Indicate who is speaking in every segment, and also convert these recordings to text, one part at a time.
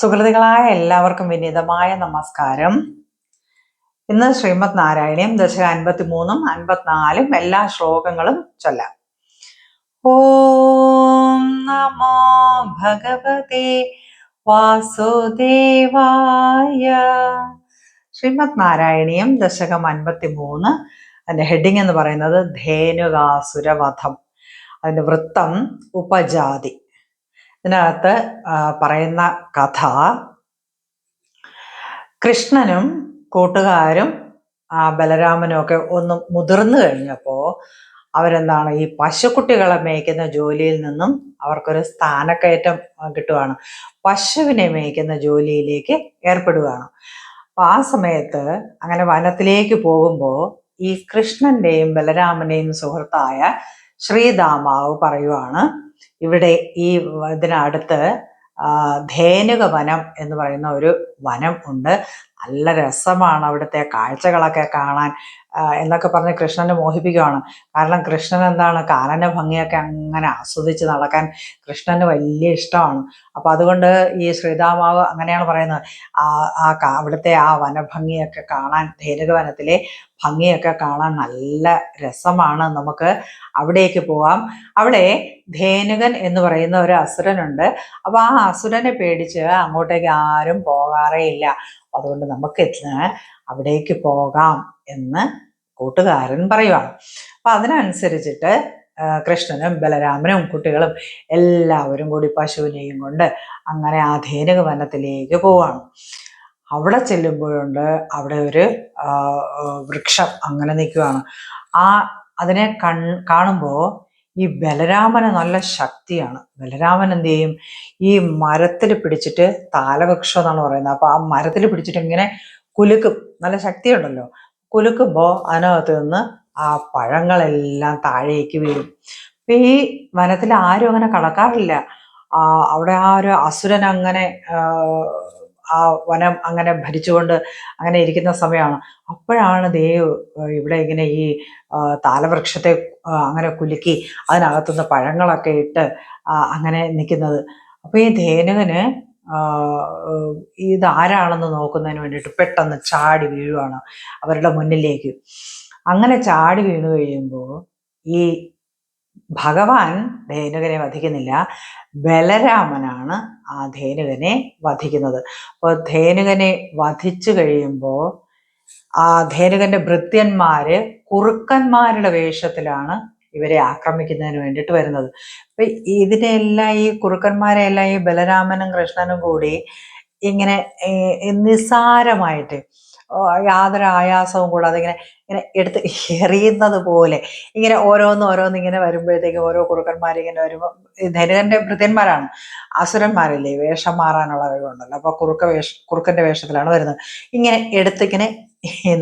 Speaker 1: സുഹൃത്തുക്കളായ എല്ലാവർക്കും വിനീതമായ നമസ്കാരം. ഇന്ന് ശ്രീമദ് നാരായണീയം ദശക അൻപത്തി മൂന്നും അൻപത്തിനാലും എല്ലാ ശ്ലോകങ്ങളും ചൊല്ലാം. ഓം നമോ ഭഗവതേ വാസുദേവായ. ശ്രീമദ് നാരായണീയം ദശകം അൻപത്തി മൂന്ന് അതിന്റെ ഹെഡിങ് എന്ന് പറയുന്നത് ധേനുകാസുരവധം. അതിന്റെ വൃത്തം ഉപജാതി. ഇതിനകത്ത് പറയുന്ന കഥ കൃഷ്ണനും കൂട്ടുകാരും ആ ബലരാമനും ഒക്കെ ഒന്ന് മുതിർന്നു കഴിഞ്ഞപ്പോൾ അവരെന്താണ് ഈ പശുക്കുട്ടികളെ മേയ്ക്കുന്ന ജോലിയിൽ നിന്നും അവർക്കൊരു സ്ഥാനക്കയറ്റം കിട്ടുകയാണ് പശുവിനെ മേയ്ക്കുന്ന ജോലിയിലേക്ക് ഏർപ്പെടുകയാണ് അപ്പൊ ആ സമയത്ത് അങ്ങനെ വനത്തിലേക്ക് പോകുമ്പോൾ ഈ കൃഷ്ണന്റെയും ബലരാമന്റെയും സുഹൃത്തായ ശ്രീദാമാവ് പറയുവാണ് ഇവിടെ ഈ ഇതിനടുത്ത് ധേനുക വനം എന്ന് പറയുന്ന ഒരു വനം ഉണ്ട്. നല്ല രസമാണ് അവിടുത്തെ കാഴ്ചകളൊക്കെ കാണാൻ എന്നൊക്കെ പറഞ്ഞ് കൃഷ്ണനെ മോഹിപ്പിക്കുകയാണ് കാരണം കൃഷ്ണൻ എന്താണ് കാനന ഭംഗിയൊക്കെ അങ്ങനെ ആസ്വദിച്ച് നടക്കാൻ കൃഷ്ണന് വലിയ ഇഷ്ടമാണ്. അപ്പം അതുകൊണ്ട് ഈ ശ്രീതാമാവ് അങ്ങനെയാണ് പറയുന്നത്. ആ ആ അവിടുത്തെ ആ വനഭംഗിയൊക്കെ കാണാൻ ധേനുക വനത്തിലെ ഭംഗിയൊക്കെ കാണാൻ നല്ല രസമാണ്. നമുക്ക് അവിടേക്ക് പോവാം. അവിടെ ധേനുകൻ എന്ന് പറയുന്ന ഒരു അസുരനുണ്ട്. അപ്പൊ ആ അസുരനെ പേടിച്ച് അങ്ങോട്ടേക്ക് ആരും പോകാറേ ഇല്ല. അതുകൊണ്ട് നമുക്ക് അവിടേക്ക് പോകാം എന്ന് കൂട്ടുകാരൻ പറയുവാണ്. അപ്പൊ അതിനനുസരിച്ചിട്ട് കൃഷ്ണനും ബലരാമനും കുട്ടികളും എല്ലാവരും കൂടി പശുവിനെയും കൊണ്ട് അങ്ങനെ ആ ധേനുക വനത്തിലേക്ക് പോവാണ്. അവിടെ ചെല്ലുമ്പോഴുണ്ട് അവിടെ ഒരു വൃക്ഷം അങ്ങനെ നിൽക്കുവാണ്. ആ അതിനെ കൺ കാണുമ്പോൾ ഈ ബലരാമന് നല്ല ശക്തിയാണ്. ബലരാമൻ എന്ത് ചെയ്യും? ഈ മരത്തിൽ പിടിച്ചിട്ട് താലവൃക്ഷം എന്നാണ് പറയുന്നത്. അപ്പൊ ആ മരത്തിൽ പിടിച്ചിട്ട് ഇങ്ങനെ കുലുക്കും. നല്ല ശക്തിയുണ്ടല്ലോ. കുലുക്കുമ്പോൾ അതിനകത്ത് നിന്ന് ആ പഴങ്ങളെല്ലാം താഴേക്ക് വീഴും. അപ്പൊ ഈ വനത്തിൽ ആരും അങ്ങനെ കടക്കാറില്ല. അവിടെ ആ ഒരു അസുരൻ അങ്ങനെ ആ, വനം അങ്ങനെ ഭരിച്ചുകൊണ്ട് അങ്ങനെ ഇരിക്കുന്ന സമയമാണ്. അപ്പോഴാണ് ദേവ് ഇവിടെ ഇങ്ങനെ ഈ താലവൃക്ഷത്തെ അങ്ങനെ കുലുക്കി അതിനകത്തുനിന്ന് പഴങ്ങളൊക്കെ ഇട്ട് അങ്ങനെ നിൽക്കുന്നത്. അപ്പോൾ ഈ ധേനുവിന് ഇതാരാണെന്ന് നോക്കുന്നതിന് വേണ്ടിയിട്ട് പെട്ടെന്ന് ചാടി വീഴുവാണ് അവരുടെ മുന്നിലേക്ക്. അങ്ങനെ ചാടി വീണു കഴിയുമ്പോൾ ഈ ഭഗവാൻ ധേനുകനെ വധിക്കുന്നില്ല ബലരാമനാണ് ആ ധേനുകനെ വധിക്കുന്നത്. അപ്പോൾ ധേനുകനെ വധിച്ചു കഴിയുമ്പോൾ ആ ധേനുകന്റെ ഭൃത്യന്മാര് കുറുക്കന്മാരുടെ വേഷത്തിലാണ് ഇവരെ ആക്രമിക്കുന്നതിന് വേണ്ടിയിട്ട് വരുന്നത്. അപ്പൊ ഇതിനെല്ലാം ഈ കുറുക്കന്മാരെ എല്ലാം ഈ ബലരാമനും കൃഷ്ണനും കൂടി ഇങ്ങനെ നിസ്സാരമായിട്ട് യാതൊരു ആയാസവും കൂടാതെ ഇങ്ങനെ ഇങ്ങനെ എടുത്ത് എറിയുന്നത് പോലെ ഇങ്ങനെ ഓരോന്ന് ഓരോന്ന് ഇങ്ങനെ വരുമ്പോഴത്തേക്കും ഓരോ കുറുക്കന്മാർ ഇങ്ങനെ വരുമ്പോൾ ധനുകന്റെ ഭൃത്യന്മാരാണ്. അസുരന്മാരല്ലേ? വേഷം മാറാനുള്ള കഴിവുണ്ടല്ലോ. അപ്പൊ കുറുക്ക വേഷ കുറുക്കന്റെ വേഷത്തിലാണ് വരുന്നത്. ഇങ്ങനെ എടുത്തിങ്ങനെ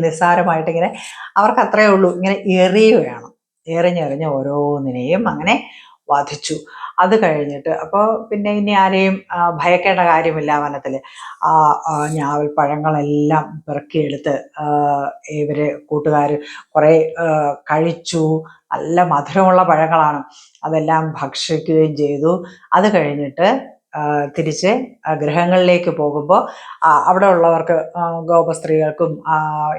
Speaker 1: നിസ്സാരമായിട്ട് ഇങ്ങനെ അവർക്ക് അത്രയേ ഉള്ളൂ. ഇങ്ങനെ എറിയുകയാണ്. എറിഞ്ഞെറിഞ്ഞ് ഓരോന്നിനെയും അങ്ങനെ വധിച്ചു. അത് കഴിഞ്ഞിട്ട് അപ്പോൾ പിന്നെ ഇനി ആരെയും ഭയക്കേണ്ട കാര്യമില്ല വനത്തിൽ ആ ഞാവൽ പഴങ്ങളെല്ലാം പെറുക്കിയെടുത്ത് ഇവർ കൂട്ടുകാർ കുറേ കഴിച്ചു. നല്ല മധുരമുള്ള പഴങ്ങളാണ്. അതെല്ലാം ഭക്ഷിക്കുകയും ചെയ്തു. അത് കഴിഞ്ഞിട്ട് തിരിച്ച് ഗ്രഹങ്ങളിലേക്ക് പോകുമ്പോൾ അവിടെ ഉള്ളവർക്ക് ഗോപസ്ത്രീകൾക്കും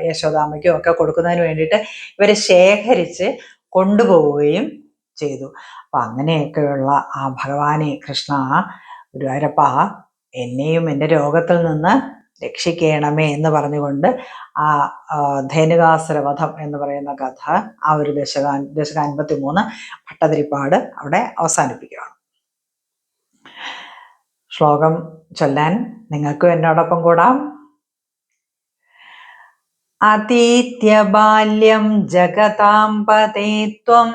Speaker 1: യശോദാമയ്ക്കും ഒക്കെ കൊടുക്കുന്നതിന് വേണ്ടിയിട്ട് ഇവർ ശേഖരിച്ച് കൊണ്ടുപോവുകയും ചെയ്തു. അപ്പം അങ്ങനെയൊക്കെയുള്ള ആ ഭഗവാനെ കൃഷ്ണ ഗുരുവായൂരപ്പ എന്നെയും എന്റെ രോഗത്തിൽ നിന്ന് രക്ഷിക്കണമേ എന്ന് പറഞ്ഞുകൊണ്ട് ആ ആ, ധേനുകാസുര വധം എന്ന് പറയുന്ന കഥ ആ ഒരു ദശകാൻ ദശകാൻപത്തി മൂന്ന് ഭട്ടതിരിപ്പാട് അവിടെ അവസാനിപ്പിക്കുകയാണ്. ശ്ലോകം ചൊല്ലാൻ നിങ്ങൾക്കും എന്നോടൊപ്പം കൂടാം. അതീത്യ ബാല്യം ജഗതാം പതേ ത്വം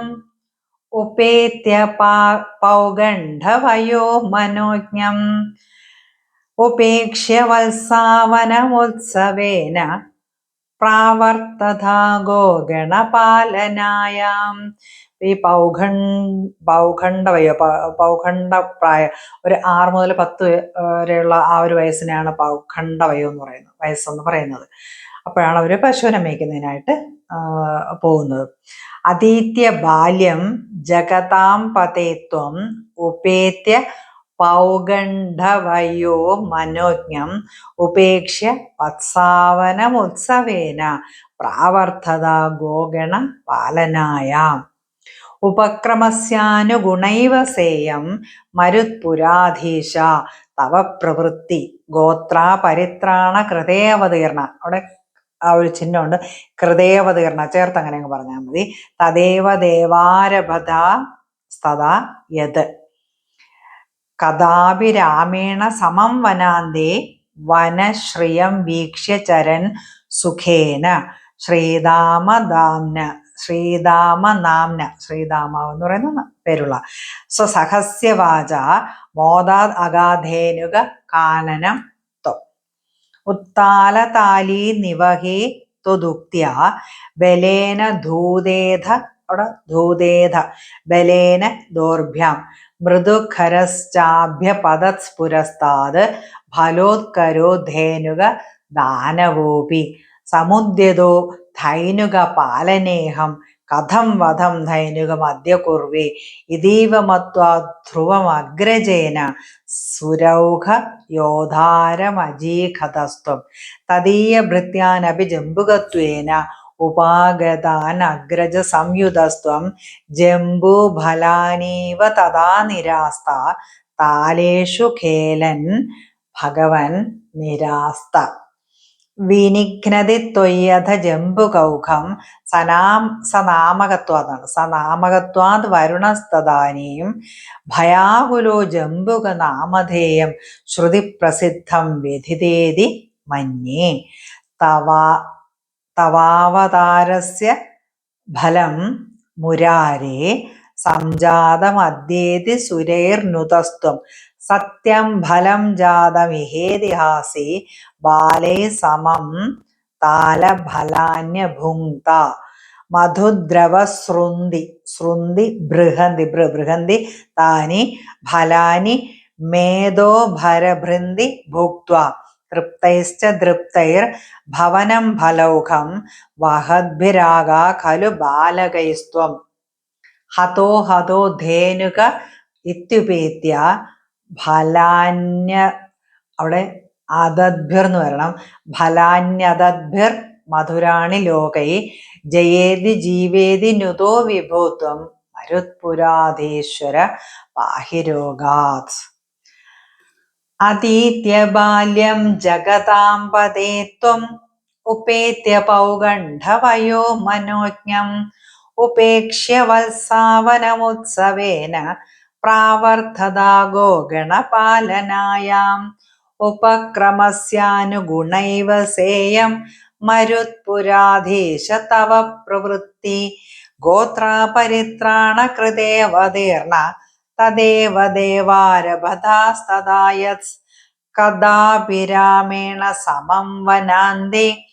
Speaker 1: ഉപേത്യ പൗഗണ്ഡവയോ മനോജ്ഞം ഉപേക്ഷ്യ വത്സാവനമുത്സവേന പ്രാവർത്തഥാ ഗോഗണപാലനായാം ഈ പൗഖണ്ഡ പൗഖണ്ഡ പ്രായ പൗഖണ്ഡപ്രായ ഒരു ആറ് മുതൽ പത്ത് വരെയുള്ള ആ ഒരു വയസ്സിനെയാണ് പൗഖണ്ഡ വയോ എന്ന് പറയുന്നത് വയസ്സെന്ന് പറയുന്നത്. അപ്പോഴാണ് അവർ പശുവിനെ മേയ്ക്കുന്നതിനായിട്ട് പോകുന്നത്. അതീത്യ ബാല്യം ജഗതാം പതേത്വം ഉപേത്യ പൗഗണ്ഡവയോ മനോജ്ഞം ഉപേക്ഷ്യ വത്സാവനമുത്സവേന പ്രാവർത്തത ഗോഗണ പാലനായാം. ഉപക്രമസ്യാനുഗുണൈവ സേയം മരുത്പുരാധീശ. തവ പ്രവൃത്തി ഗോത്ര പരിത്രാണ കൃതേവതീർണ. അവിടെ ആ ഒരു ചിഹ്നമുണ്ട്. കൃതേവതീർണ ചേർത്ത് അങ്ങനെ അങ്ങ് പറഞ്ഞാൽ മതി. തദേവ ദേവാരഭത സദാ യത്. കഥാപി രാമേണ സമം വനാന്തേ വനശ്രിയം വീക്ഷ്യ ചരൻ സുഖേന ശ്രീതാമദാംന ശ്രീതാമനാംന ശ്രീതാമ എന്ന് പറയുന്ന പേരുള്ള. സ്വസഹസ്യവാച മോദാ അഗാധേനുക കാനനം ത്വം ഉത്താലതാലീ നിവഹി ത്വദുക്തിയ ബലേന ധൂതേധ അവിടെ ധൂതേധ ബലേന ദോർഭ്യം മൃദുഖരശ്ചാഭ്യപദസ്ഫുരസ്താത് ഫലോത്കരോ ധേനുക ദാനവോപി സമുദ്യതോ ധൈനുക പാലനേഹം കഥം വധം ധൈനുകമദ്യ കുർവി ഇതീവ മത്വാ ധ്രുവമഗ്രജേന സുരൗഘ യോധാരമജീഖതസ്ത്വം തദീയ ഭൃത്യാനപി ജംബുകത്വേന ഉപാഗതാൻ അഗ്രജ സംയുതസ്ത്വം ജംബുഫലാനീവ തഥാ നിരാസ്ത താലേഷു ഖേലൻ ഭഗവൻ നിരാസ്ത വിനിഘ്നതി ജംബുകൗഖം സനാം സനാമകത്വാന്നാണ് സനാമകത്വാത് വരുണസ്തദാനീം ഭയാകുലോ ജംബുക നാമധേയം ശ്രുതിപ്രസിദ്ധം വ്യഥിതേതി മന്യേ. തവാ തവാവതാരസ്യ ഫലം മുരാരേ സംജാതമദ്യേതി സുരൈർനുതസ്ത്വം സത്യം ഫലം ജാതമിഹേതിഹാസി ബാലേ സമം താലഫലാന്യഭുങ്ക്ത മധുദ്രവസൃന്തി സൃന്തി ബൃഹന്തി ബൃഹന്തി താനി ഫലാനി മേധോഭരഭൃന്തി ഭുക്വാ തൃപ്തൈശ്ച തൃപ്തൈർ ഭവനം ഫലൗഖം വഹദ്ഭിരാഗ ഖലു ബാലകൈസ്ത്വം. ഹതോ ഹതോ ധേനുക ഇത്യുപേത്യ ഫലാന്യ അവിടെ അതദ്ഭിർ എന്ന് വരണം. ഫലാന്യതദ്ഭിർ മധുരാണി ലോകൈ. ജയേതി ജീവേതി നുതോ വിഭൂത്വം. മരുത്പുരാധീശ്വര പാഹിരോഗാത് അതീത്യ ബാല്യം ജഗതാംബദേ ത്വം. ഉപേത്യ പൗഗണ്ഠവയോ മനോജ്ഞം. ഉപേക്ഷ്യ വത്സാവനമുത്സവേന പ്രാവർത്തതാഗോ ഗണപാലനായാം. ഉപക്രമസ്യാനുഗുണൈവ സേയം. മരുത്പുരാധീശ തവ പ്രവൃത്തി. ഗോത്രാപരിത്രാണ കൃതേവതീർണ തദേവ ദേവാരഭതാസ്തദായത് കഥാഭിരാമേണ സമം വനാന്തി.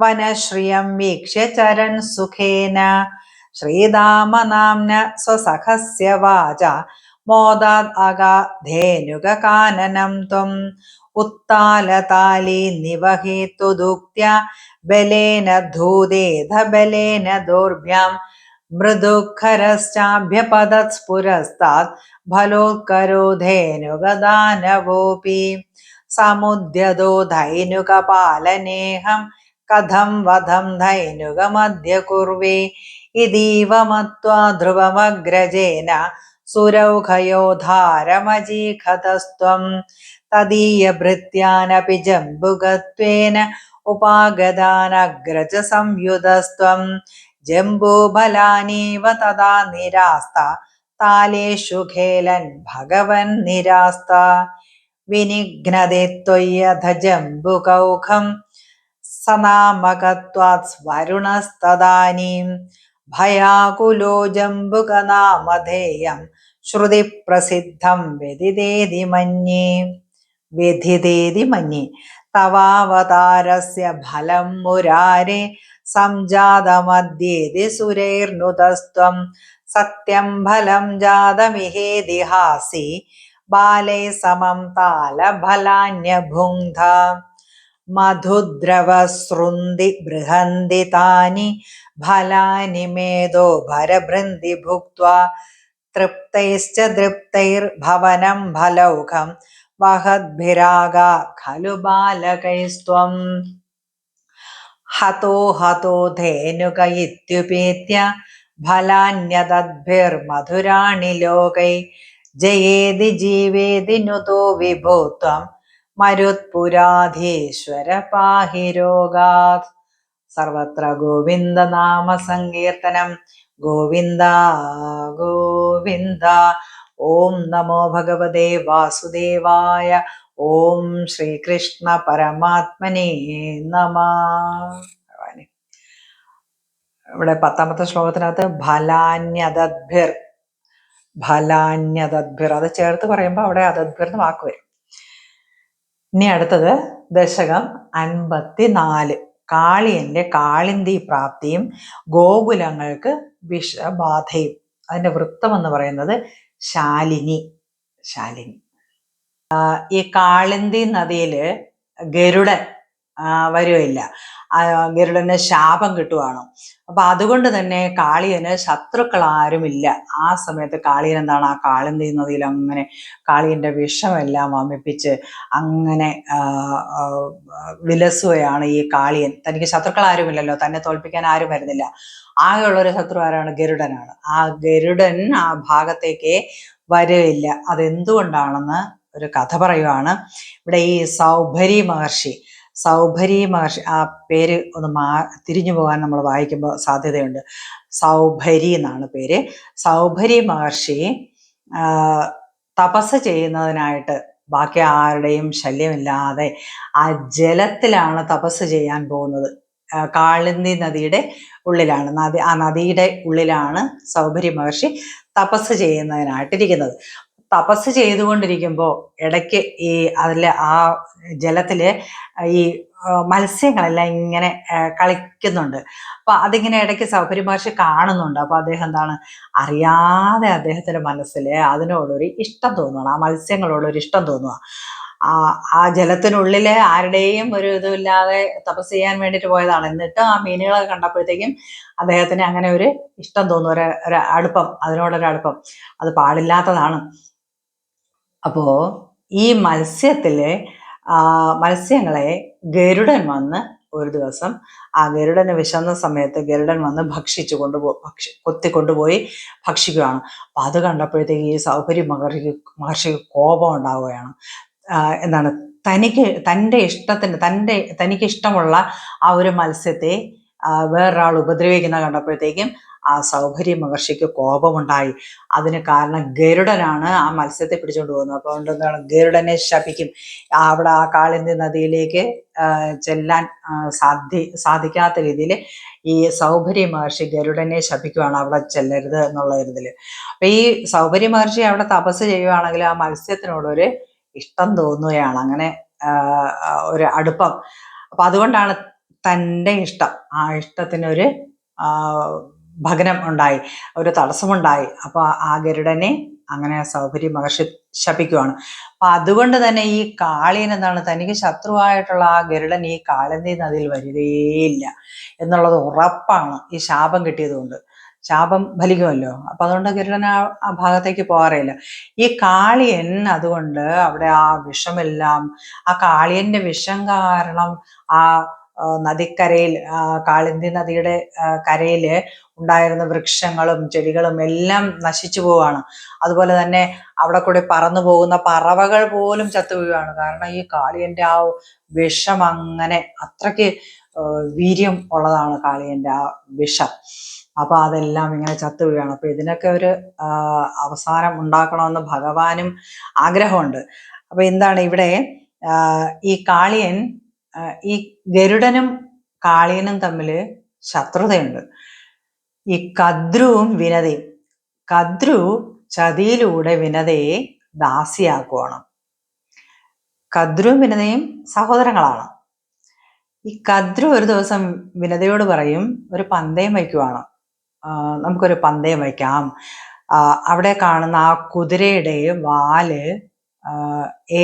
Speaker 1: വനശ്രിയം വീക്ഷ്യ ചരൻ സുഖേന. ശ്രീരാമനാംന സ്വസഖസ്യ വാച മോദാത് അഗാധേനുകാനനം ത്വം. उत्तालताले निवहेत्तुदुक्त्या बलेन धूदेधबलेन दोर्भ्याम् मृदुखरश्चाभ्यपदत् स्फुरस्तात् भलोत्करोधेनुगदानवोऽपि समुद्यदो धैनुकपालनेऽहं कथं वधं धैनुगमद्य कुर्वे इदीव मत्वा ध्रुवमग्रजेन सुरौघयोधारमजीखतस्त्वं। തദീയഭൃത്യാനപി ജംബുകത്വേന ഉപാഗതാനഗ്രജ സംയുതസ്ത്വം ജംബൂബലാനീവ തഥാ നിരാസ്ത താലേഷു ഖേലൻ ഭഗവൻ നിരാസ്ത. വിനിഘ്നതേത്വയ്യഥ ജംബുകൗഖം സനാമകത്വാത് സ്വരുണസ്തദാനീം ഭയാകുലോ ജംബുകനാമധേയം ശ്രുതിപ്രസിദ്ധം വ്യതിദേതി മന്യേ. വ്യതിതേതി മന്യേ തവാവതാരസ്യ ഫലം മുരാരെ സംജാതമദ്യേതി സുരൈർനുതസ്ത്വം സത്യം ഫലം ജാതമിഹേതിഹാസി ബാലേ സമം താലഫലാന്യഭുങ്ധ മധുദ്രവസൃന്തി ബൃഹന്തി താനി ഫലാനി മേധോ ഭരഭൃന്തി ഭുക്വാ തൃപ്തൈശ്ച തൃപ്തൈർഭവനം ഫലൗഖം വഹദ്ഭിരാഗ ഖലു ബാലകൈസ്ത്വം. ഹതോ ഹതോ ധേനുക ഇത്യുപേത്യ ഫലാന്യതദ്ഭിർമധുരാണി ലോകൈ. ജയേതി ജീവേതി നുതോ വിഭൂത്വം മരുത്പുരാധീശ്വര പാഹി രോഗാത്. സർവത്ര ഗോവിന്ദ നാമ സങ്കീർത്തനം. ഗോവിന്ദ ഗോവിന്ദ. ഓം നമോ ഭഗവതേ വാസുദേവായ ഓം ശ്രീകൃഷ്ണ പരമാത്മനേ നമ. ഇവിടെ പത്താമത്തെ ശ്ലോകത്തിനകത്ത് ഫലാന്യതദ്ഭിർ ഫലാന്യതദ്ഭിർ. അത് ചേർത്ത് പറയുമ്പോൾ അവിടെ അതദ്ഭിർ എന്ന് വാക്ക് വരും. ഇനി അടുത്തത് ദശകം അൻപത്തിനാല്. കാളിയന്റെ കാളിന്തി പ്രാപ്തിയും ഗോകുലങ്ങൾക്ക് വിഷബാധയും. അതിന്റെ വൃത്തം എന്ന് പറയുന്നത് ശാലിനി. ശാലിനി. ഈ കാളിന്തി നദിയിൽ ഗരുഡൻ വരുമില്ല ഗരുഡന് ശാപം കിട്ടുവാണ്. അപ്പൊ അതുകൊണ്ട് തന്നെ കാളിയന് ശത്രുക്കൾ ആരുമില്ല ആ സമയത്ത് കാളിയൻ എന്താണ്? ആ കാളിന്തി നദിയിൽ അങ്ങനെ കാളിയന്റെ വിഷമെല്ലാം വമിപ്പിച്ച് അങ്ങനെ വിലസുകയാണ് ഈ കാളിയൻ. തനിക്ക് ശത്രുക്കൾ ആരുമില്ലല്ലോ തന്നെ തോൽപ്പിക്കാൻ ആരും വരുന്നില്ല. ആകെയുള്ള ഒരു ശത്രു ആരാണ്? ഗരുഡനാണ്. ആ ഗരുഡൻ ആ ഭാഗത്തേക്ക് വരില്ല അതെന്തുകൊണ്ടാണെന്ന് ഒരു കഥ പറയുവാണ്. ഇവിടെ ഈ സൗഭരി മഹർഷി സൗഭരി മഹർഷി ആ പേര് ഒന്ന് മാ തിരിഞ്ഞു പോകാൻ നമ്മൾ വായിക്കുമ്പോൾ സാധ്യതയുണ്ട്. സൗഭരി എന്നാണ് പേര്. സൗഭരി മഹർഷി തപസ് ചെയ്യുന്നതിനായിട്ട് ബാക്കി ആരുടെയും ശല്യമില്ലാതെ ആ ജലത്തിലാണ് തപസ് ചെയ്യാൻ പോകുന്നത്. കാളിന്ദി നദിയുടെ ഉള്ളിലാണ് നദി ആ നദിയുടെ ഉള്ളിലാണ് സൗഭരി മഹർഷി തപസ് ചെയ്യുന്നതിനായിട്ടിരിക്കുന്നത്. തപസ് ചെയ്തുകൊണ്ടിരിക്കുമ്പോൾ ഇടയ്ക്ക് ഈ അതിലെ ആ ജലത്തിൽ ഈ മത്സ്യങ്ങളെല്ലാം ഇങ്ങനെ കളിക്കുന്നുണ്ട്. അപ്പൊ അതിങ്ങനെ ഇടയ്ക്ക് സൗകര്യ കാണുന്നുണ്ട്. അപ്പൊ അദ്ദേഹം എന്താണ്? അറിയാതെ അദ്ദേഹത്തിന്റെ മനസ്സിൽ അതിനോടൊരു ഇഷ്ടം തോന്നുകയാണ് ആ മത്സ്യങ്ങളോടൊരു ഇഷ്ടം തോന്നുക ആ ആ ജലത്തിനുള്ളിലെ ആരുടെയും ഒരു ഇതുമില്ലാതെ തപസ് ചെയ്യാൻ വേണ്ടിയിട്ട് പോയതാണ്. എന്നിട്ട് ആ മീനുകളെ കണ്ടപ്പോഴത്തേക്കും അദ്ദേഹത്തിന് അങ്ങനെ ഒരു ഇഷ്ടം തോന്നുന്നു ഒരു അടുപ്പം അതിനോടൊരു അടുപ്പം. അത് പാടില്ലാത്തതാണ്. അപ്പോ ഈ മത്സ്യത്തിലെ മത്സ്യങ്ങളെ ഗരുഡൻ വന്ന് ഒരു ദിവസം ആ ഗരുഡന് വിശന്ന സമയത്ത് ഗരുഡൻ വന്ന് ഭക്ഷിച്ചു കൊണ്ടുപോ ഭക്ഷി കൊത്തി കൊണ്ടുപോയി ഭക്ഷിക്കുകയാണ്. അപ്പൊ അത് കണ്ടപ്പോഴത്തേക്ക് ഈ സൗകര്യ മഹർഷിക്ക് മഹർഷിക്ക് കോപം ഉണ്ടാവുകയാണ് എന്താണ് തനിക്ക് തന്റെ ഇഷ്ടത്തിന് തന്റെ തനിക്ക് ഇഷ്ടമുള്ള ആ ഒരു മത്സ്യത്തെ വേറൊരാൾ ഉപദ്രവിക്കുന്ന കണ്ടപ്പോഴത്തേക്കും ആ സൗഭര്യ മഹർഷിക്ക് കോപമുണ്ടായി. അതിന് കാരണം ഗരുഡനാണ് ആ മത്സ്യത്തെ പിടിച്ചുകൊണ്ട് പോകുന്നത്. അപ്പോൾ എന്താണ് ഗരുഡനെ ശപിക്കും. അവിടെ ആ കാളിന്തി നദിയിലേക്ക് ചെല്ലാൻ സാധ്യ സാധിക്കാത്ത രീതിയിൽ ഈ സൗഭര്യ മഹർഷി ഗരുഡനെ ശപിക്കുവാണ് അവിടെ ചെല്ലരുത് എന്നുള്ള ഇതിൽ അപ്പൊ ഈ സൗഭര്യ മഹർഷി അവിടെ തപസ് ചെയ്യുവാണെങ്കിൽ ആ മത്സ്യത്തിനോടൊരു ഇഷ്ടം തോന്നുകയാണ്. അങ്ങനെ ഒരു അടുപ്പം. അപ്പൊ അതുകൊണ്ടാണ് തന്റെ ഇഷ്ടം. ആ ഇഷ്ടത്തിനൊരു ഭഗ്നം ഉണ്ടായി ഒരു തടസ്സമുണ്ടായി. അപ്പോൾ ആ ഗരുഡനെ അങ്ങനെ സൗകര്യം മഹർഷി ശപിക്കുവാണ്. അപ്പൊ അതുകൊണ്ട് തന്നെ ഈ കാളിയൻ എന്താണ് തനിക്ക് ശത്രുവായിട്ടുള്ള ആ ഗരുഡൻ ഈ കാളന്തി നദിയിൽ വരികയില്ല എന്നുള്ളത് ഉറപ്പാണ് ഈ ശാപം കിട്ടിയതുകൊണ്ട്. ശാപം ഫലിക്കുമല്ലോ. അപ്പൊ അതുകൊണ്ട് ഗരുഡൻ ആ ആ ഭാഗത്തേക്ക് പോകാറില്ല ഈ കാളിയൻ അതുകൊണ്ട് അവിടെ ആ വിഷമെല്ലാം ആ കാളിയന്റെ വിഷം കാരണം ആ നദിക്കരയിൽ കാളിന്തി നദിയുടെ കരയിൽ ഉണ്ടായിരുന്ന വൃക്ഷങ്ങളും ചെടികളും എല്ലാം നശിച്ചു പോവാണ്. അതുപോലെ തന്നെ അവിടെ കൂടി പറന്നു പോകുന്ന പറവകൾ പോലും ചത്തു വീഴുകയാണ് കാരണം ഈ കാളിയന്റെ ആ വിഷം അങ്ങനെ അത്രയ്ക്ക് വീര്യം ഉള്ളതാണ് കാളിയന്റെ ആ വിഷം. അപ്പൊ അതെല്ലാം ഇങ്ങനെ ചത്തു വീഴാണ് അപ്പൊ ഇതിനൊക്കെ ഒരു അവസാനം ഉണ്ടാക്കണമെന്ന് ഭഗവാനും ആഗ്രഹമുണ്ട്. അപ്പൊ എന്താണ് ഇവിടെ ഈ കാളിയൻ ഈ ഗരുഡനും കാളിയനും തമ്മിൽ ശത്രുതയുണ്ട്. ഈ കദ്രുവും വിനതയും കദ്രു ചതിയിലൂടെ വിനതയെ ദാസിയാക്കുവാണ്. കദ്രുവും വിനതയും സഹോദരങ്ങളാണ്. ഈ കദ്രു ഒരു ദിവസം വിനതയോട് പറയും ഒരു പന്തയം വയ്ക്കുവാണ്. നമുക്കൊരു പന്തയം വയ്ക്കാം. അവിടെ കാണുന്ന ആ കുതിരയുടെ വാൽ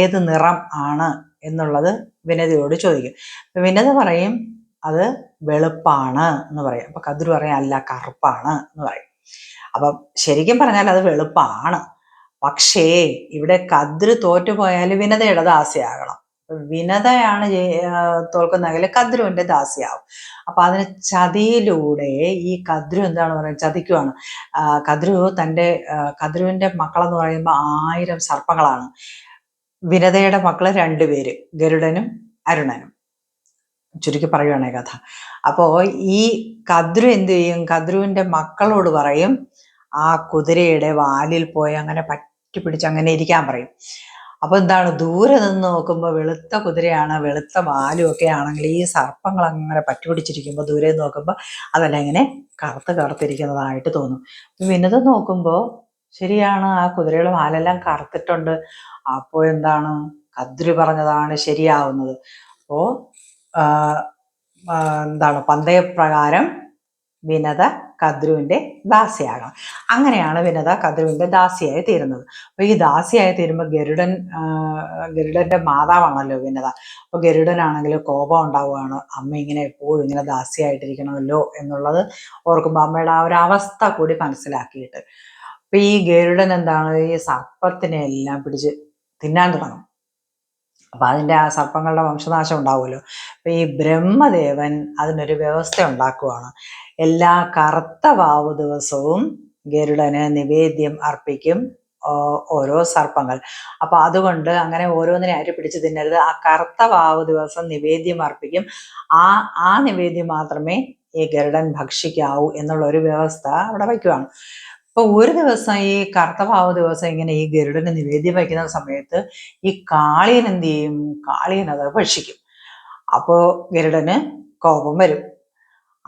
Speaker 1: ഏത് നിറം ആണ്? എന്നുള്ളത് വിനതയോട് ചോദിക്കും. വിനത പറയും അത് വെളുപ്പാണ് എന്ന് പറയും. അപ്പൊ കതിർ പറയും അല്ല കറുപ്പാണ് എന്ന് പറയും. അപ്പം ശരിക്കും പറഞ്ഞാൽ അത് വെളുപ്പാണ്. പക്ഷേ ഇവിടെ കതിര് തോറ്റുപോയാൽ വിനതയുടെ ദാസിയാകണം. വിനതയാണ് തോൽക്കുന്നെങ്കിൽ കദ്രുവിന്റെ ദാസിയാവും. അപ്പൊ അതിന് ചതിയിലൂടെ ഈ കദ്രു എന്താണ് പറയുന്നത് ചതിക്കുവാണ്. കദ്രു തന്റെ ആ, കദ്രുവിന്റെ മക്കളെന്ന് പറയുമ്പോൾ ആയിരം സർപ്പങ്ങളാണ്. വിനതയുടെ മക്കൾ രണ്ടുപേര് ഗരുഡനും അരുണനും. ചുരുക്കി പറയുവാണേ കഥ. അപ്പോ ഈ കദ്രു എന്തു ചെയ്യും? കദ്രുവിന്റെ മക്കളോട് പറയും ആ കുതിരയുടെ വാലിൽ പോയി അങ്ങനെ പറ്റി പിടിച്ച് അങ്ങനെ ഇരിക്കാൻ പറയും. അപ്പൊ എന്താണ്? ദൂരെ നിന്ന് നോക്കുമ്പോൾ വെളുത്ത കുതിരയാണ് വെളുത്ത വാലും ഒക്കെ ആണെങ്കിൽ ഈ സർപ്പങ്ങൾ അങ്ങനെ പറ്റി പിടിച്ചിരിക്കുമ്പോൾ ദൂരെ നോക്കുമ്പോൾ അതെല്ലാം ഇങ്ങനെ കറുത്ത് കറുത്തിരിക്കുന്നതായിട്ട് തോന്നും. വിനത നോക്കുമ്പോൾ ശരിയാണ് ആ കുതിരയുടെ വാലെല്ലാം കറുത്തിട്ടുണ്ട്. അപ്പോൾ എന്താണ്? കദ്രി പറഞ്ഞതാണ് ശരിയാവുന്നത്. അപ്പോ ആ, ആ, എന്താണ്? പന്തയപ്രകാരം വിനത കദ്രുവിന്റെ ദാസിയാകണം. അങ്ങനെയാണ് വിനത കദ്രുവിന്റെ ദാസിയായി തീരുന്നത്. അപ്പൊ ഈ ദാസിയായി തീരുമ്പോൾ ഗരുഡൻ ഗരുഡന്റെ മാതാവാണല്ലോ വിനത. അപ്പൊ ഗരുഡനാണെങ്കിൽ കോപം ഉണ്ടാവുകയാണ്. അമ്മ ഇങ്ങനെ എപ്പോഴും ഇങ്ങനെ ദാസിയായിട്ടിരിക്കണമല്ലോ എന്നുള്ളത് ഓർക്കുമ്പോൾ അമ്മയുടെ ആ ഒരു അവസ്ഥ കൂടി മനസ്സിലാക്കിയിട്ട്. അപ്പൊ ഈ ഗരുഡൻ എന്താണ്? ഈ സർപ്പത്തിനെ എല്ലാം പിടിച്ച് തിന്നാൻ തുടങ്ങും. അപ്പൊ അതിന്റെ ആ സർപ്പങ്ങളുടെ വംശനാശം ഉണ്ടാവുമല്ലോ. അപ്പൊ ഈ ബ്രഹ്മദേവൻ അതിനൊരു വ്യവസ്ഥ ഉണ്ടാക്കുവാണ്. എല്ലാ കറുത്ത വാവ് ദിവസവും ഗരുഡന് നിവേദ്യം അർപ്പിക്കും ഓരോ സർപ്പങ്ങൾ. അപ്പൊ അതുകൊണ്ട് അങ്ങനെ ഓരോന്നിനെ അരി പിടിച്ച് തിന്നരുത്. ആ കറുത്ത വാവ് ദിവസം നിവേദ്യം അർപ്പിക്കും. ആ ആ നിവേദ്യം മാത്രമേ ഈ ഗരുഡൻ ഭക്ഷിക്കാവൂ എന്നുള്ള ഒരു വ്യവസ്ഥ അവിടെ വയ്ക്കുവാണ്. അപ്പൊ ഒരു ദിവസം ഈ കർത്തഭാവ ദിവസം ഇങ്ങനെ ഈ ഗരുഡനെ നിവേദ്യം വയ്ക്കുന്ന സമയത്ത് ഈ കാളിയൻ എന്ത് ചെയ്യും? കാളിയൻ അത് ഭക്ഷിക്കും. അപ്പോ ഗരുഡന് കോപം വരും.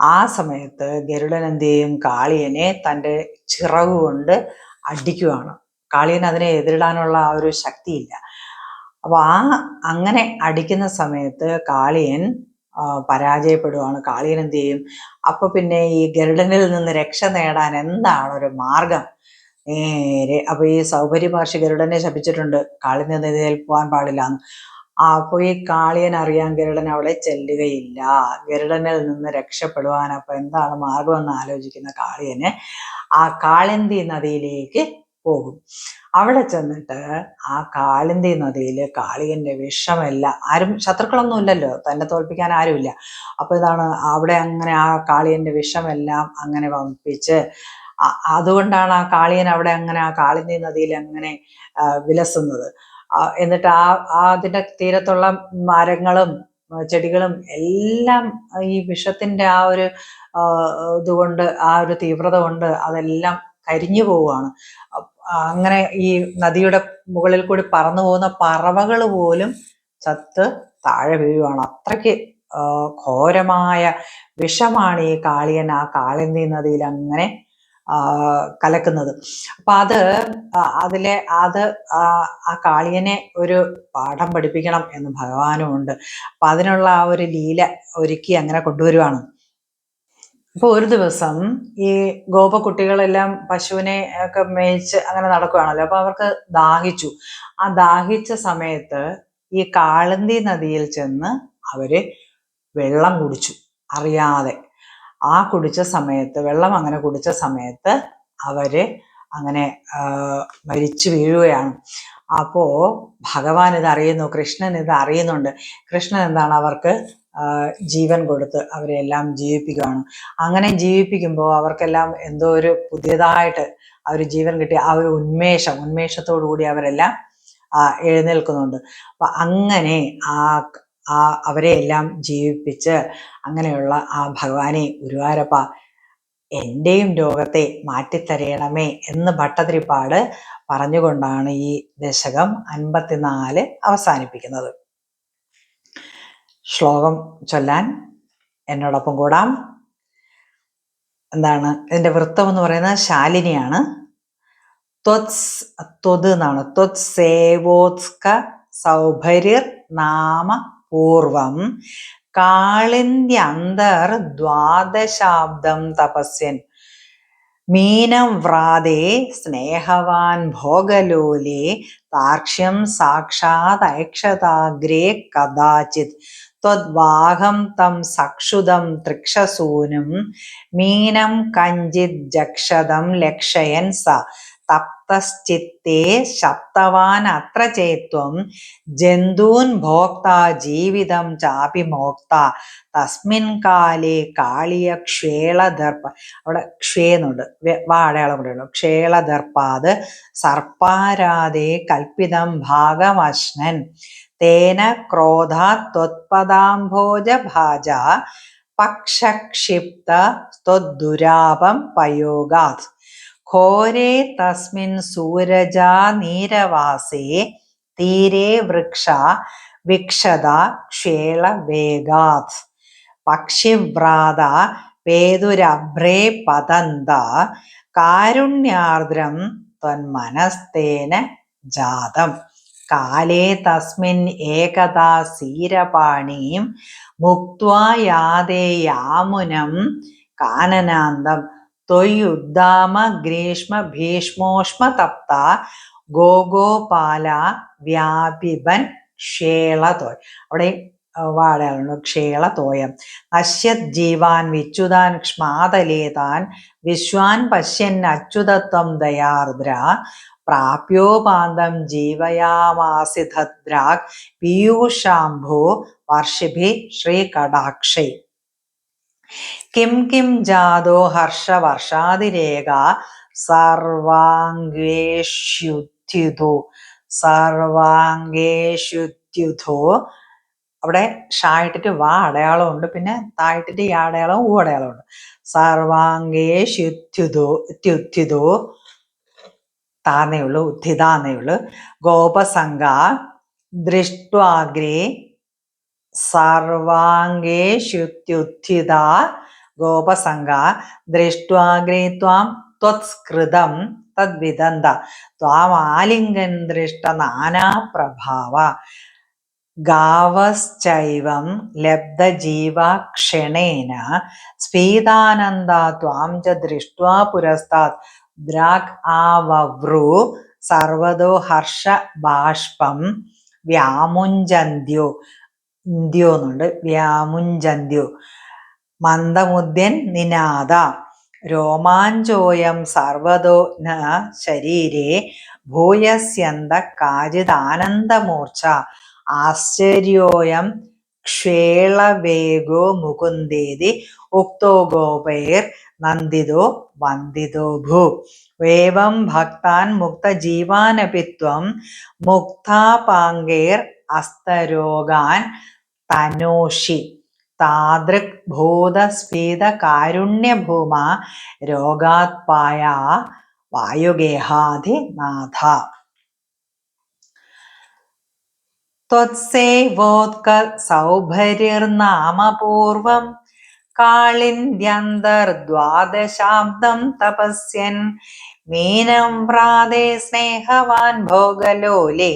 Speaker 1: ആ സമയത്ത് ഗരുഡൻ എന്ത് ചെയ്യും? കാളിയനെ തന്റെ ചിറവ് കൊണ്ട് അടിക്കുവാണ്. കാളിയൻ അതിനെ എതിരിടാനുള്ള ആ ഒരു ശക്തിയില്ല. അപ്പൊ ആ അങ്ങനെ അടിക്കുന്ന സമയത്ത് കാളിയൻ പരാജയപ്പെടുവാണ് കാളിയൻ എന്ത് ചെയ്യും? അപ്പൊ പിന്നെ ഈ ഗരുഡനിൽ നിന്ന് രക്ഷ നേടാൻ എന്താണ് ഒരു മാർഗം? നേരെ അപ്പൊ ഈ സൗകര്യ മഹർഷി ഗരുഡനെ ശപിച്ചിട്ടുണ്ട്. കാളിന് നിധിയിൽ പോകാൻ പാടില്ല. എന്ന് അപ്പൊ ഈ കാളിയൻ അറിയാൻ ഗരുഡൻ അവിടെ ചെല്ലുകയില്ല. ഗരുഡനിൽ നിന്ന് രക്ഷപ്പെടുവാൻ അപ്പൊ എന്താണ് മാർഗം എന്ന് ആലോചിക്കുന്ന കാളിയന് ആ കാളിന്തി നദിയിലേക്ക് പോകും. അവിടെ ചെന്നിട്ട് ആ കാളിന്തി നദിയിൽ കാളിയന്റെ വിഷമല്ല ആരും ശത്രുക്കളൊന്നും ഇല്ലല്ലോ തന്നെ തോൽപ്പിക്കാൻ ആരുമില്ല. അപ്പൊ ഇതാണ് അവിടെ അങ്ങനെ ആ കാളിയന്റെ വിഷമെല്ലാം അങ്ങനെ വമ്പിച്ച് അതുകൊണ്ടാണ് ആ കാളിയൻ അവിടെ അങ്ങനെ ആ കാളിന്തി നദിയിൽ അങ്ങനെ വിലസുന്നത്. എന്നിട്ട് ആ അതിന്റെ തീരത്തുള്ള മരങ്ങളും ചെടികളും എല്ലാം ഈ വിഷത്തിന്റെ ആ ഒരു ഇതുകൊണ്ട് ആ ഒരു തീവ്രത കൊണ്ട് അതെല്ലാം കരിഞ്ഞു പോവുകയാണ്. അങ്ങനെ ഈ നദിയുടെ മുകളിൽ കൂടി പറന്നു പോകുന്ന പറവകൾ പോലും ചത്ത് താഴെ വീഴുവാണ്. അത്രയ്ക്ക് ഘോരമായ വിഷമാണ് ഈ കാളിയൻ ആ കാളിന്തി നദിയിൽ അങ്ങനെ കലക്കുന്നത്. അപ്പൊ അത് അതിലെ അത് ആ കാളിയനെ ഒരു പാഠം പഠിപ്പിക്കണം എന്ന് ഭഗവാനുമുണ്ട് അപ്പൊ അതിനുള്ള ആ ഒരു ലീല ഒരുക്കി അങ്ങനെ കൊണ്ടുവരുവാണ്. അപ്പൊ ഒരു ദിവസം ഈ ഗോപകുട്ടികളെല്ലാം പശുവിനെ ഒക്കെ മേയിച്ച് അങ്ങനെ നടക്കുകയാണല്ലോ. അപ്പൊ അവർക്ക് ദാഹിച്ചു. ആ ദാഹിച്ച സമയത്ത് ഈ കാളന്തി നദിയിൽ ചെന്ന് അവർ വെള്ളം കുടിച്ചു. അറിയാതെ. ആ കുടിച്ച സമയത്ത് വെള്ളം അങ്ങനെ കുടിച്ച സമയത്ത് അവർ അങ്ങനെ മരിച്ചു വീഴുകയാണ്. അപ്പോ ഭഗവാൻ ഇത് അറിയുന്നു കൃഷ്ണൻ ഇത് അറിയുന്നുണ്ട് കൃഷ്ണൻ എന്താണ് അവർക്ക് ജീവൻ കൊടുത്ത് അവരെ എല്ലാം ജീവിപ്പിക്കുകയാണ് അങ്ങനെ ജീവിപ്പിക്കുമ്പോൾ അവർക്കെല്ലാം എന്തോ ഒരു പുതിയതായിട്ട് അവർ ജീവൻ കിട്ടിയ ആ ഒരു ഉന്മേഷം ഉന്മേഷത്തോടു കൂടി അവരെല്ലാം എഴുന്നേൽക്കുന്നുണ്ട്. അപ്പൊ അങ്ങനെ ആ ആ അവരെ എല്ലാം ജീവിപ്പിച്ച് അങ്ങനെയുള്ള ആ ഭഗവാനെ ഗുരുവായൂരപ്പ എന്റെയും രോഗത്തെ മാറ്റിത്തരയണമേ എന്ന് ഭട്ടതിരിപ്പാട് പറഞ്ഞുകൊണ്ടാണ് ഈ ദശകം അൻപത്തിനാല് അവസാനിപ്പിക്കുന്നത്. ശ്ലോകം ചൊല്ലാൻ എന്നോടൊപ്പം കൂടാം. എന്താണ്? ഇതിന്റെ വൃത്തം എന്ന് പറയുന്നത് ശാലിനിയാണ്. ത്വത്സ് ത്വത് എന്നാണ്. ത്വത് സൗഭര്യർ നാമ പൂർവം. കാളിന്ത്യന്തർ ദ്വാദശാബ്ദം തപസ്യൻ. മീനം വ്രാതേ സ്നേഹവാൻ ഭോഗലോലേ. താക്ഷ്യം സാക്ഷാദൈക്ഷതാഗ്രേ കഥാചിത്. ത്വദ്വാഹം തം സക്ഷുതം തൃക്ഷസൂനും മീനം കഞ്ചിത് ജക്ഷതം ലക്ഷയൻ സ തപ്തശ്ചിത്തേ ശപ്തവാൻ അത്ര ചേത്വം ജന്തൂൻ ഭോക്ത ജീവിതം ചാപി മോക്ത തസ്മിൻ കാലേ കാളിയ ക്ഷേളദർപ്പ അവിടെ ക്ഷേന്നുണ്ട് വാടയാളം കൂടെയുള്ളു ക്ഷേളദർപ്പാത് സർപ്പാരാതെ കൽപ്പിതം ഭാഗമശ്നൻ. തേന ക്രോധാത്വത്പദാംഭോജ ഭാജ പക്ഷക്ഷിപ്ത ത്വദ്ദുരാപം പയോഗാത്. ഘോരേ തസ്മിൻ സൂരജ നീരവാസേ തീരെ വൃക്ഷ വിക്ഷത ക്ഷേളവേഗാത് പക്ഷിവ്രാത പേതുരഭ്രേ പതന്ത കാരുണ്യാർദ്രം ത്വന്മനസ്തേന ജാതം. കാലേ തസ്മിൻ ഏകദാ സീരപാണീം മുക്വാ യാതേ യാമുനം കാനനാന്തം. ത്വയുദ്ധാമ ഗ്രീഷ്മ ഭീഷ്മോഷ്മ തപ്ത ഗോഗോപാല വ്യാപിബൻ ക്ഷേളതോയ് അവിടെ വാടകളുണ്ട്. ക്ഷേളതോയം നശ്യത് ജീവാൻ വിച്യുതാൻ ക്ഷ്മാതലേതാൻ വിശ്വാൻ പശ്യൻ അച്യുതത്വം ദയാർദ്ര പ്രാപ്യോപാന്തം ജീവയാമാസിധദ്രാക് പീയൂഷാംഭോ വർഷിഭി ശ്രീകടാക്ഷൈ. കിം കിം ജാതോ ഹർഷവർഷാതിരേക സർവാംഗേഷ്യുദ്ധ്യുതു സർവാംഗേഷ്യുത്യുതോ അവിടെ ഷായിട്ടിട്ട് വാ അടയാളമുണ്ട് പിന്നെ തായിട്ടിട്ട് ഈ അടയാളവും ഊ അടയാളമുണ്ട് സർവാംഗേഷ്യുത്യുതോ ഇത്യുത്യുതോ താന്നേ ഉള്ളൂ ഉദ്ധിതാന്നേ ഉള്ളൂ. ഗോപസംഗ ദൃഷ്ട്വാഗ്രേ സർവാംഗേഷുത്യുത്ഥിത ഗോപസംഗ ദൃഷ്ട്വാഗ്രേ ത്വാം ത്വത്സ്കൃതം തദ്വിദന്ത ത്വാമാലിംഗൻ ദൃഷ്ട നാനാപ്രഭാവ ഗാവശ്ചൈവം ലബ്ധജീവാക്ഷണേന സ്ഫീതാനന്ദ ത്വാം ച ദൃഷ്ട്വാ പുരസ്താത് ദ്രാക് ആവവ്രു സർവതോ ഹർഷ ബാഷ്പം വ്യാമുഞ്ചന്ത്യോ ഇന്ത്യോ എന്നുണ്ട് വ്യാമുഞ്ചന്ത്യോ. മന്ദമുദ്യൻ നിനാദ. രോമാഞ്ചോയം സർവതോ ന ശരീരേ. ഭൂയസ്യന്ത കാചിദാനന്ദമൂർച്ച ആശ്ചര്യോയം ക്ഷേളവേഗോ മുകുന്ദേതി. ഉക്തോ ഗോപൈർ നന്ദിതോ വന്ദിതോ ഭൂ. വേവം ഭക്താൻ മുക്തജീവാനപിത്വം. മുക്താപാങ്കേർ അസ്തരോഗാൻ തനോഷി. താദൃക് ഭൂതസ്ഫീത കാരുണ്യഭൂമ രോഗാത്പായ വായുഗേഹാധിനാഥ ത്വത്സേവോത്ക സൗഭര്യർനാമപൂർവം കാളിന്ദ്യന്തർദ്വാദശാബ്ദം തപസ്യൻ. മീനം വ്രാതേ സ്നേഹവാൻ ഭോഗലോലെ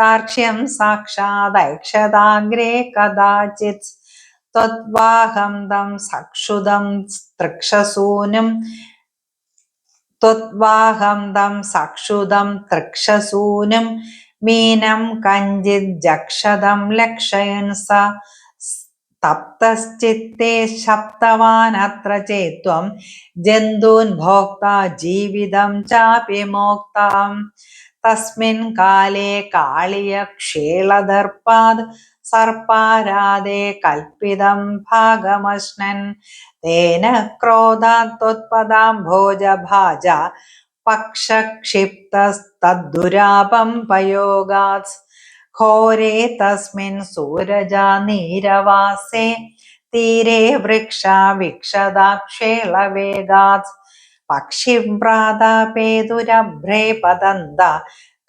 Speaker 1: സാക്ഷ്യം സാക്ഷാദൈക്ഷതാഗ്രേ കഥാചിത് ത്വദ്വാഹം തം സക്ഷുതം തൃക്ഷസൂനും ത്വദ്വാഹം തം സക്ഷുതം തൃക്ഷസൂനും മീനം കഞ്ചിത് ജക്ഷതം ലക്ഷയൻ സ തപ്തശ്ചിത്തേ ശബ്ദവാൻ അത്ര ചേത്വം ജന്തൂൻ ഭോക്ത ജീവിതം ചാപി മോക്താം തസ്മിൻ കാലേ കാളിയ ക്ഷീളദർപ്പാത് സർപ്പാരാതെ കൽപ്പിതം ഭാഗമശ്നൻ. തേന ക്രോധാത്വത്പദാംഭോജഭാജ പക്ഷക്ഷിപ്തസ്തദ്ദുരാപം പയോഗാത് ഘോരേ തസ്മിൻ സൂരജാ നീരവാസേ തീരെ വൃക്ഷ വിക്ഷതാക്ഷേളവേഗാത് പക്ഷിഭ്രാതാപേതുരഭ്രേ പതന്ത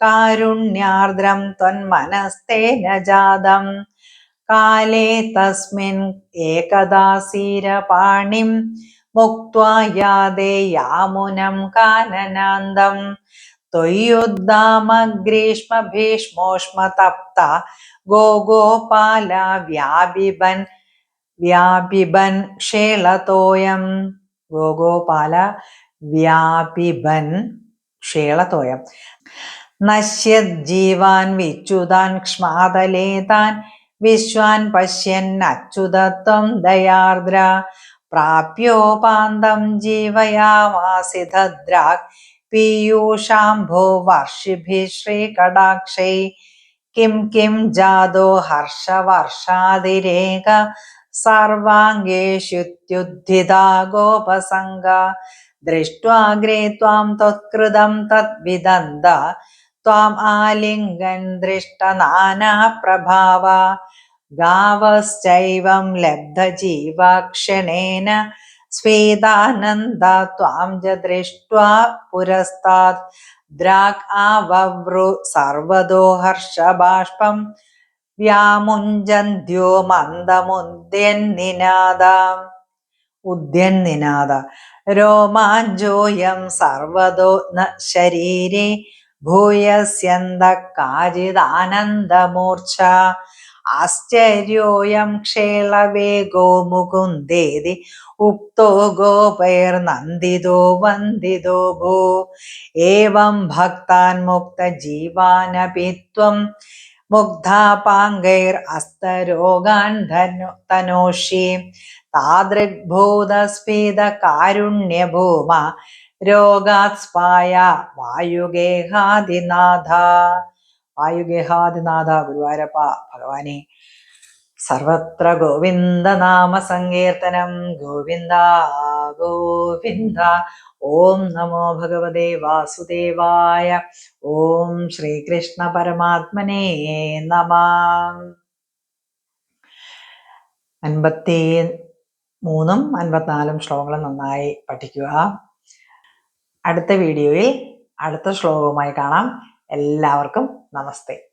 Speaker 1: കാരുണ്യാർദ്രം ത്വന്മനസ്തേന ജാതം കാലേ തസ്മിൻ ഏകദാസീരപാണിം മുക്വാ യാതേ യാമുനം കാനനാന്തം. ത്വയ്യുദ്ധാമഗ്രീഷ്മ ഭീഷ്മോഷ്മതപ്ത ഗോഗോപാല വ്യാപിബൻ വ്യാപിബൻ ക്ഷേളതോയം. ഗോഗോപാല വ്യാപിബൻ ക്ഷേളത്തോയം നശ്യജ്ജീവാൻ വിച്യുതാൻ ക്ഷ്മാതലേതാൻ വിശ്വാൻ പശ്യൻ അച്യുതത്വം ദയാർദ്ര പ്രാപ്യോപാന്തം ജീവയാമാസിദ്രാക് പീയൂഷാംഭോ വർഷിഭി ശ്രീകടാക്ഷൈ കിം കിം ജാതോ ഹർഷവർഷാതിരേക സർവാംഗേഷ്യുത്യുദ്ധിതാ ഗോപസംഗ ദൃഷ്ട്വാഗ്രേ ത്വാം ത്വത്കൃതം തദ്വിദന്ത. ത്വാം ആലിംഗൻ ദൃഷ്ടനാനാപ്രഭാവ ഗാവശ്ചൈവം ലബ്ധജീവക്ഷണേന സ്വേദാനന്ദ. ത്വാം ച ദൃഷ്ട്വാ പുരസ്താത് ദ്രാക് ആവവ്രു സർവതോ ഹർഷബാഷ്പം. വ്യാമുഞ്ചന്ത്യോ മന്ദമുദ്യന്നിനാദ ഉദ്യന്നിനാദ രോമാഞ്ചോയം സർവതോ ന ശരീരേ. ഭൂയസ്യന്ത കാചിദാനന്ദമൂർച്ഛ ആശ്ചര്യോയം ക്ഷേളവേഗോ മുകുന്ദേതി. ഉക്തോ ഗോപൈർനന്ദിതോ വന്ദിതോ ഭൂ. ഏവം ഭക്താൻ മുക്തജീവാനപി ത്വം മുഗ്ധാപാങ്കൈർ അസ്തരോഗാൻ ധനു തനോഷി. താദൃഗ്ഭൂതസ്ഫീത കാരുണ്യഭൂമ രോഗാത്സ്പായ വായുഗേഹാദിനാഥ. വായുഗേഹാദിനാഥ ഗുരുവായൂരപ്പ ഭഗവാനെ. സർവത്ര ഗോവിന്ദ നാമ സങ്കീർത്തനം. ഗോവിന്ദ ഗോവിന്ദ. ഓം നമോ ഭഗവതേ വാസുദേവായ. ഓം ശ്രീകൃഷ്ണ പരമാത്മനേ നമ. അൻപത്തി മൂന്നും അൻപത്തിനാലും ശ്ലോകങ്ങൾ നന്നായി പഠിക്കുക. അടുത്ത വീഡിയോയിൽ അടുത്ത ശ്ലോകവുമായി കാണാം. എല്ലാവർക്കും നമസ്തേ.